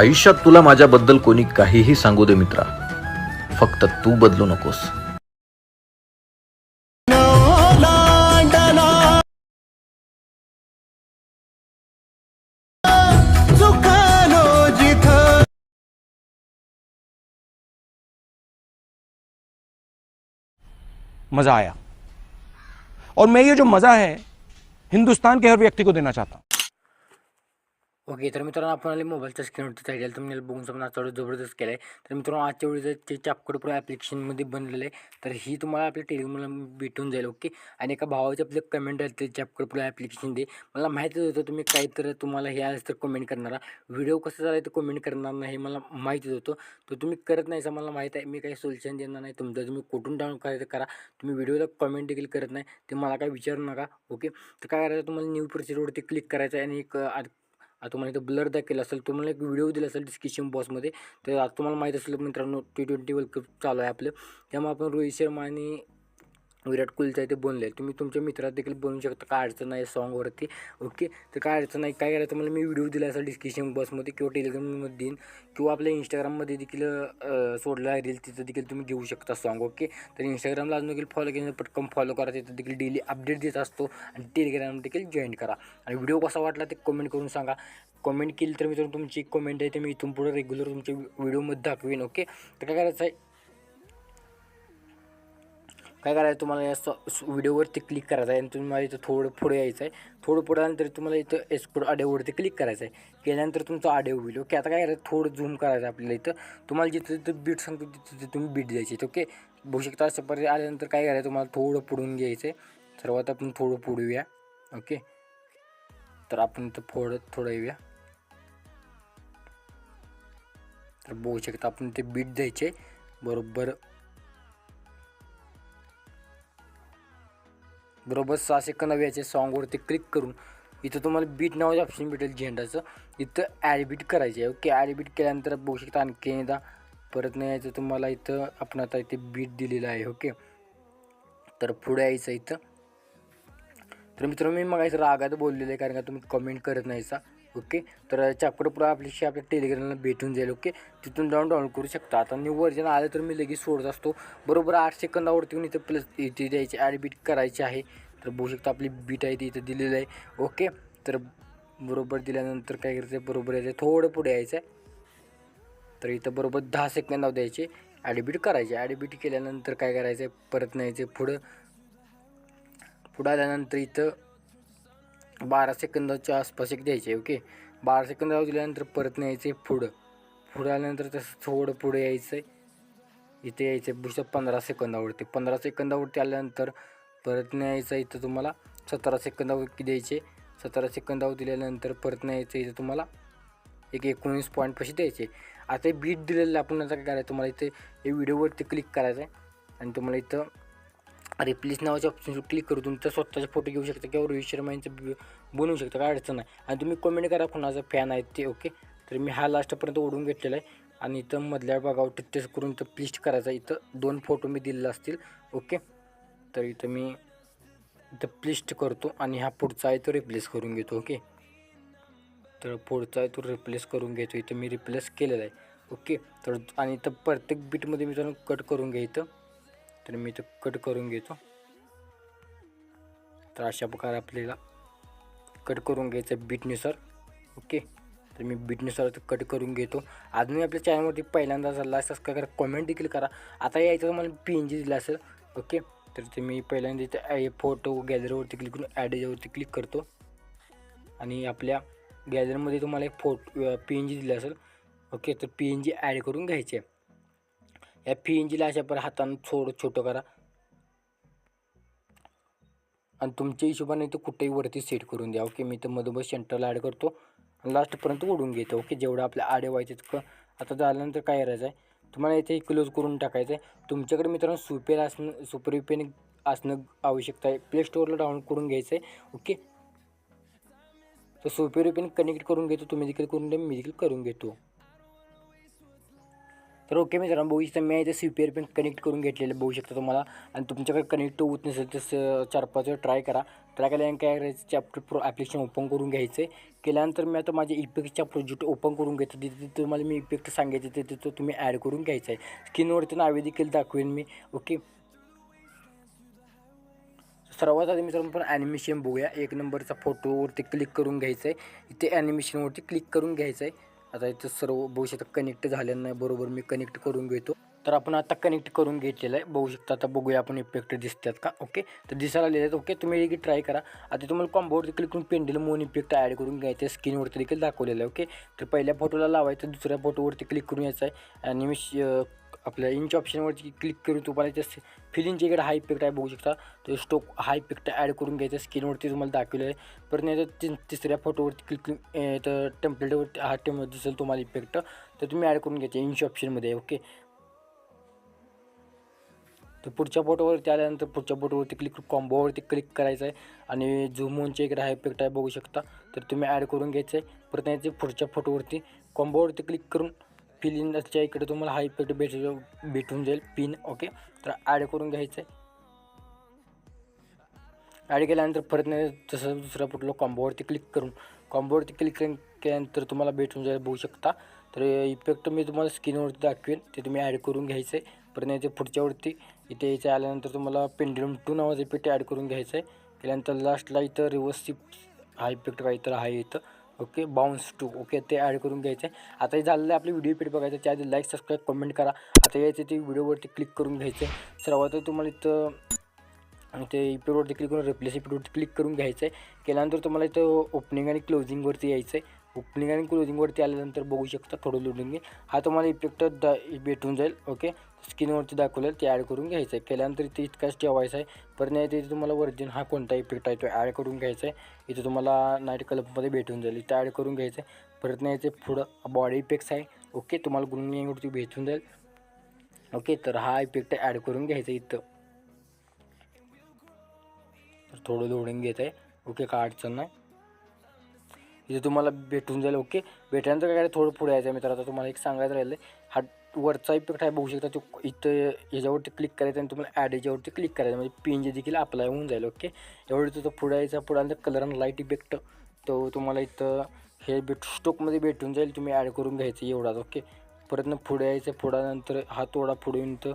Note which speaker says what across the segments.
Speaker 1: आयुष्यात तुला माझ्याबद्दल कोणी काहीही सांगू दे मित्रा. फक्त तू बदलू नकोस.
Speaker 2: मज़ा आया। और मैं ये जो मज़ा है, हिंदुस्तान के हर व्यक्ति को देना चाहता हूँ।
Speaker 3: ओके तर मित्रांनो आपण आले मोबाईलच्या स्क्रीनवरती टायटल तुम्ही बघून समजा आजचा जबरदस्त केला आहे तर मित्रांनो आजच्या वेळी ते चापकड प्रो ॲप्लिकेशनमध्ये बनलेलं आहे तर ही तुम्हाला आपल्या टेलिग्रामला भेटून जाईल ओके? आणि एका भावाचे आपले कमेंट आहेत ते चापकड प्रो ॲप्लिकेशन दे. मला माहितीच होतं तुम्ही काय तर तुम्हाला हे आलं तर कमेंट करणारा व्हिडिओ कसं झाला ते कमेंट करणार नाही हे मला माहितीच होतं. तर तुम्ही करत नाही असं मला माहीत आहे. मी काही सोल्युशन देणार नाही तुमचं. तुम्ही कुठून डाऊन करायचं करा. तुम्ही व्हिडिओला कमेंट देखील करत नाही. ते मला काय विचारू नका ओके? तर काय करायचं? तुम्हाला न्यू प्रोसिजरवरती क्लिक करायचं आहे आणि एक तुम्हाला इथं ब्लर दाखवलं असेल तुम्हाला एक व्हिडिओ दिला असेल डिस्क्रिप्शन बॉक्समध्ये तर आता तुम्हाला माहीत असेल मित्रांनो टी ट्वेंटी वर्ल्ड कप चालू आहे आपलं. त्यामुळे आपण रोहित शर्मा आणि विराट कोहलीचं आहे ते तुम्ही तुमच्या मित्रात देखील बनवू शकता. काय अडचण नाही सॉन्गवरती ओके तर काय अडचण नाही. काय करायचं? मला मी व्हिडिओ दिला असेल डिस्क्रिप्शन बॉक्समध्ये किंवा टेलिग्राममध्ये देईन किंवा आपल्या इंस्टाग्राममध्ये देखील सोडला रील तिथं देखील तुम्ही घेऊ शकता सॉन्ग ओके तर इंस्टाग्रामला अजून देखील फॉलो केलं पटकन फॉलो करा. तिथं देखील डेली अपडेट देत असतो. आणि टेलिग्राम देखील जॉईन करा. आणि व्हिडिओ कसा वाटला ते कमेंट करून सांगा. कमेंट केली तर मित्रांनो तुमची कमेंट आहे. ते मी इथून पुढे रेग्युलर तुमच्या व्हिडिओमध्ये दाखवेन. ओके तर काय करायचं आहे काय करायचं तुम्हाला या स- व्हिडिओवरती क्लिक करायचं आहे आणि तुम्हाला इथं थोडं पुढे यायचं आहे. थोडं पुढे आल्यानंतर तुम्हाला इथं एस्कोड ऑडिओवरती क्लिक करायचं आहे. केल्यानंतर तुमचं ऑडिओ होईल ओके आता काय करायचं? थोडं झूम करायचं आहे आपल्याला इथं. तुम्हाला जिथं जिथं बीट सांगतो तिथं तिथं तुम्ही बीट द्यायची ओके बघू शकता असं पर्यंत आल्यानंतर काय करायचं? तुम्हाला थोडं पुढून घ्यायचं आहे. सर्वात आपण थोडं पुढूया ओके तर आपण इथं थोडं थोडं येऊया. तर बघू शकता आपण ते बीट द्यायचे बरोबर बरोबर सहा सेकंद व्याचे सॉन्गवरती क्लिक करून इथं तुम्हाला बीट नावाचं ऑप्शन भेटेल झेंडाचं. इथं ॲडबिट करायचं करायचे आहे. ओके ॲडबिट केल्यानंतर बघू शकता आणखी एकदा परत नाही यायचं तुम्हाला इथं आपण आता इथे बीट दिलेलं आहे. ओके तर पुढे यायचं इथं. तर मित्रांनो मी मग रागात बोललेलं आहे कारण का तुम्ही कमेंट करत नाहीसा. ओके? तर चाकूड प्रो आपल्याशी आपल्या टेलिग्रामला भेटून जाईल ओके? तिथून जाऊन डाउनलोड करू शकता. आता न्यू व्हर्जन आलं तर मी लगेच सोडत असतो. बरोबर आठ सेकंदावरती येऊन इथं प्लस इथे द्यायची ॲड बीट करायची आहे. तर बघू शकता आपली बीट आहे ती इथं दिलेलं आहे ओके? तर बरोबर दिल्यानंतर काय करायचं आहे? बरोबर यायचं थोडं पुढे यायचं आहे. तर इथं बरोबर दहा सेकंदावर द्यायचे ॲडिबिट करायचे. ॲडबीट केल्यानंतर काय करायचं आहे? परत न्यायचं पुढं. पुढं आल्यानंतर इथं बारा सेकंदाच्या आसपास एक द्यायचे ओके बारा सेकंदावर दिल्यानंतर परत न्यायचे पुढं. पुढं आल्यानंतर तसं थोडं पुढे यायचं. आहे इथे यायचं आहे बुषा पंधरा सेकंदावरती पंधरा सेकंदावरती आल्यानंतर परत न्यायचं इथं तुम्हाला सतरा सेकंदावरती द्यायचे. सतरा सेकंदावर दिल्यानंतर परत न्यायचं इथं तुम्हाला एक एकोणीस पॉईंट पैसे द्यायचे. आता हे बीट दिलेलं आपण आता काय करायचं तुम्हाला इथे हे व्हिडिओवरती क्लिक करायचं आहे आणि तुम्हाला इथं रिप्लेस नावाच्या ऑप्शनवर क्लिक करू. तुमचा स्वतःचा फोटो घेऊ शकता किंवा रोहित शर्मा यांचं बनवू शकता. काय अडचण नाही. आणि तुम्ही कमेंट करा कोणाचा फॅन आहे ते ओके तर मी हा लास्टपर्यंत ओढून घेतलेला आहे. आणि इथं मधल्या भागावर टेस्ट करून इथं प्लिस्ट करायचा. इथं दोन फोटो मी दिलेला असतील ओके तर इथं मी इथं प्लिस्ट करतो आणि हा पुढचा आहे तो रिप्लेस करून घेतो ओके तर पुढचा आहे तो रिप्लेस करून घेतो. इथं मी रिप्लेस केलेला आहे ओके तर आणि इथं प्रत्येक बीटमध्ये मी जाऊन कट करून घ्या इथं. तर मी तो कट करून घेतो. तर अशा प्रकारे आपल्याला कट करून घ्यायचं बीटनुसार ओके तर मी बीटनुसार कट करून घेतो. अजूनही आपल्या चॅनलवरती पहिल्यांदा झाला असं काय करा कॉमेंट देखील करा. आता यायचं मला पी एन जी दिला असेल. ओके तर ते मी पहिल्यांदा इथे फोटो गॅलरीवरती क्लिक करून ॲड क्लिक करतो. आणि आपल्या गॅलरीमध्ये तुम्हाला एक फोटो पी एन जी दिला असेल. ओके तर पी एन जी ॲड करून घ्यायची. आहे या पी एन जीला अशा पर हातानं थोडं छोटं करा. आणि तुमच्या हिशोबाने तर कुठेही वरती सेट करून द्या. ओके मी तर मधोमध सेंटरला ॲड करतो. आणि लास्टपर्यंत ओढून घेतो. ओके जेवढं आपल्या आडे व्हायचे क आता झाल्यानंतर काय करायचं आहे? तुम्हाला इथे क्लोज करून टाकायचं आहे. तुमच्याकडे मित्रांनो सुपेर असणं सुपर पेन असणं आवश्यकता आहे. प्ले स्टोअरला डाउनलोड करून घ्यायचं आहे. ओके? तर सुपेर पेन कनेक्ट करून घेतो. तुम्ही देखील करून द्या मी देखील करून घेतो. तर ओके मित्रांनो बघू शकता मी इथे C P R pen connect करून घेतलेलं बघू शकता तुम्हाला. आणि तुमच्याकडे कनेक्ट होत नसेल तर चार पाच वेळ ट्राय करा. ट्राय केल्यानंतर काय करायचं चॅप्टर प्रो ॲप्लिकेशन ओपन करून घ्यायचं आहे केल्यानंतर मी आता माझ्या इफेक्टचा प्रोजेक्ट ओपन करून घेतो. तिथे तुम्हाला मी इफेक्ट सांगायचे ते तिथं तुम्ही ॲड करून घ्यायचं आहे स्क्रीनवरती नावे देखील दाखवेन मी. ओके? सर्वात आधी मित्रांनो आपण ॲनिमेशन बघूया. एक नंबरचा फोटोवरती क्लिक करून घ्यायचं आहे इथे ॲनिमेशनवरती क्लिक करून घ्यायचं आहे आता इथं सर्व बघू शकता कनेक्ट झालेलं नाही. बरोबर मी कनेक्ट करून घेतो. तर आपण आता कनेक्ट करून घेतलेलं आहे. बघू शकता आता बघूया आपण इफेक्ट दिसतात का? ओके तर दिसायला आलेले आहेत. ओके तुम्ही एक ट्राय करा. आता तुम्हाला कॉम्बोवरती क्लिक करून पेंडल मोन इफेक्ट ॲड करून घ्यायचं आहे. स्क्रीनवरती देखील दाखवलेलं आहे. ओके तर पहिल्या फोटोला लावायचं. दुसऱ्या फोटोवरती क्लिक करून यायचं आहे. आणि मी आपल्या इंच ऑप्शनवरती क्लिक करून तुम्हाला इथे फिलिंगच्या इकडे हाय इफेक्ट आहे बघू शकता. तो स्टोक हाय इफेक्ट ॲड करून घ्यायचा. स्क्रीनवरती तुम्हाला दाखवलं आहे परत नाही तर तिसऱ्या फोटोवरती क्लिक तर टेम्पलेटवरती हा टेम दिसेल तुम्हाला इफेक्ट तर तुम्ही ॲड करून घ्यायचे इंच ऑप्शनमध्ये ओके तर पुढच्या फोटोवरती आल्यानंतर पुढच्या फोटोवरती क्लिक कॉम्बोवरती क्लिक करायचं आहे. आणि झुमोनचे इकडे हा इफेक्ट आहे बघू शकता. तर तुम्ही ॲड करून घ्यायचं आहे. परत नाही पुढच्या फोटोवरती कॉम्बोवरती क्लिक करून फिलिंगच्या इकडे तुम्हाला हा इफेक्ट भेट भेटून जाईल. पिन ओके तर ॲड करून घ्यायचं आहे ॲड केल्यानंतर परत नाही तसं दुसऱ्या फोटोला कॉम्बोवरती क्लिक करून कॉम्बोवरती क्लिक केल्यानंतर तुम्हाला भेटून जाईल बघू शकता. तर इफेक्ट मी तुम्हाला स्क्रीनवरती दाखवेन. ते तुम्ही ॲड करून घ्यायचं आहे परत नाही ते पुढच्यावरती इथे यायचं आल्यानंतर तुम्हाला पेंड्युलम टू नावाचं इफेक्ट ॲड करून घ्यायचं आहे केल्यानंतर लास्टला इथं रिवर्स शिफ्ट हा इफेक्ट काहीतरी आहे इथं. ओके बाउन्स टू ओके ते ॲड करून घ्यायचे. आता हे झालेलं आहे आपली व्हिडिओ पेड बघायचं त्याआधी लाईक सबस्क्राईब कमेंट करा. आता यायचं ते व्हिडिओवरती क्लिक करून घ्यायचं. आहे सर्वात तुम्हाला इथं ते इपीडवरती क्लिक करून रिप्लेस इपीडवरती क्लिक करून घ्यायचं आहे केल्यानंतर तुम्हाला इथं ओपनिंग आणि क्लोजिंगवरती यायचं आहे ओपनिंग आणि क्लोजिंगवरती आल्यानंतर बघू शकता थोडं लोडिंग हा तुम्हाला इफेक्ट दा भेटून जाईल ओके स्किनवरती दाखवलेलं ते ॲड करून घ्यायचं आहे. केल्यानंतर इथे इतकाच ठेवायचं आहे. परत नाही इथे तुम्हाला वर्जिन हा कोणता इफेक्ट आहे तो ॲड करून घ्यायचा आहे. इथे तुम्हाला नाईट क्लबमध्ये भेटून जाईल. इथं ॲड करून घ्यायचं आहे. परत नाही याचे पुढं बॉडी इफेक्ट्स आहे ओके तुम्हाला ग्रुमिंगवरती भेटून जाईल. ओके तर हा इफेक्ट ॲड करून घ्यायचा इथं. तर थोडं लोडिंग घेत आहे. ओके काय अडचण नाही. इथे तुम्हाला भेटून जाईल ओके? भेटल्यानंतर काय थोडं पुढे यायचं मित्र आता तुम्हाला एक सांगायचं राहिलं हा वरचा इफेक्ट आहे बघू शकता तो इथं याच्यावरती क्लिक करायचं आणि तुम्हाला ॲड याच्यावरती क्लिक करायचं. म्हणजे पिन जे देखील अप्लाय होऊन जाईल ओके? एवढं तिथं पुढे यायचा पुढे आलं कलर आणि लाइट इफेक्ट तो तुम्हाला इथं हे भेट स्टोकमध्ये भेटून जाईल तुम्ही ॲड करून घ्यायचं एवढाच ओके? परत पुढे यायचं पुढ्यानंतर हा थोडा पुढे येऊन तर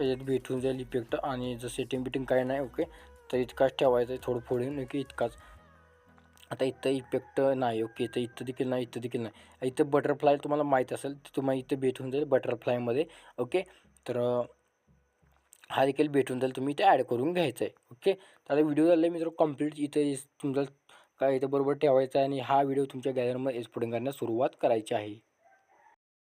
Speaker 3: याच्यात भेटून जाईल इफेक्ट आणि जर सेटिंग बिटिंग काय नाही ओके? तर इतकाच ठेवायचं आहे थोडं पुढे येऊन की इतकाच. आता इथं इफेक्ट नाही ओके इथं इथं देखील नाही इथं देखील नाही. इथं बटरफ्लाय तुम्हाला माहीत असेल तर तुम्हाला इथं भेटून जाईल बटरफ्लायमध्ये ओके तर हा देखील भेटून जाईल तुम्ही इथे ॲड करून घ्यायचं आहे ओके तर आता व्हिडिओ झाला मी तर कंप्लीट इथं तुमचा काय इथं बरोबर ठेवायचा आहे आणि हा व्हिडिओ तुमच्या गॅलरीमध्ये एक्सपोर्टिंग करण्यास सुरुवात करायची आहे.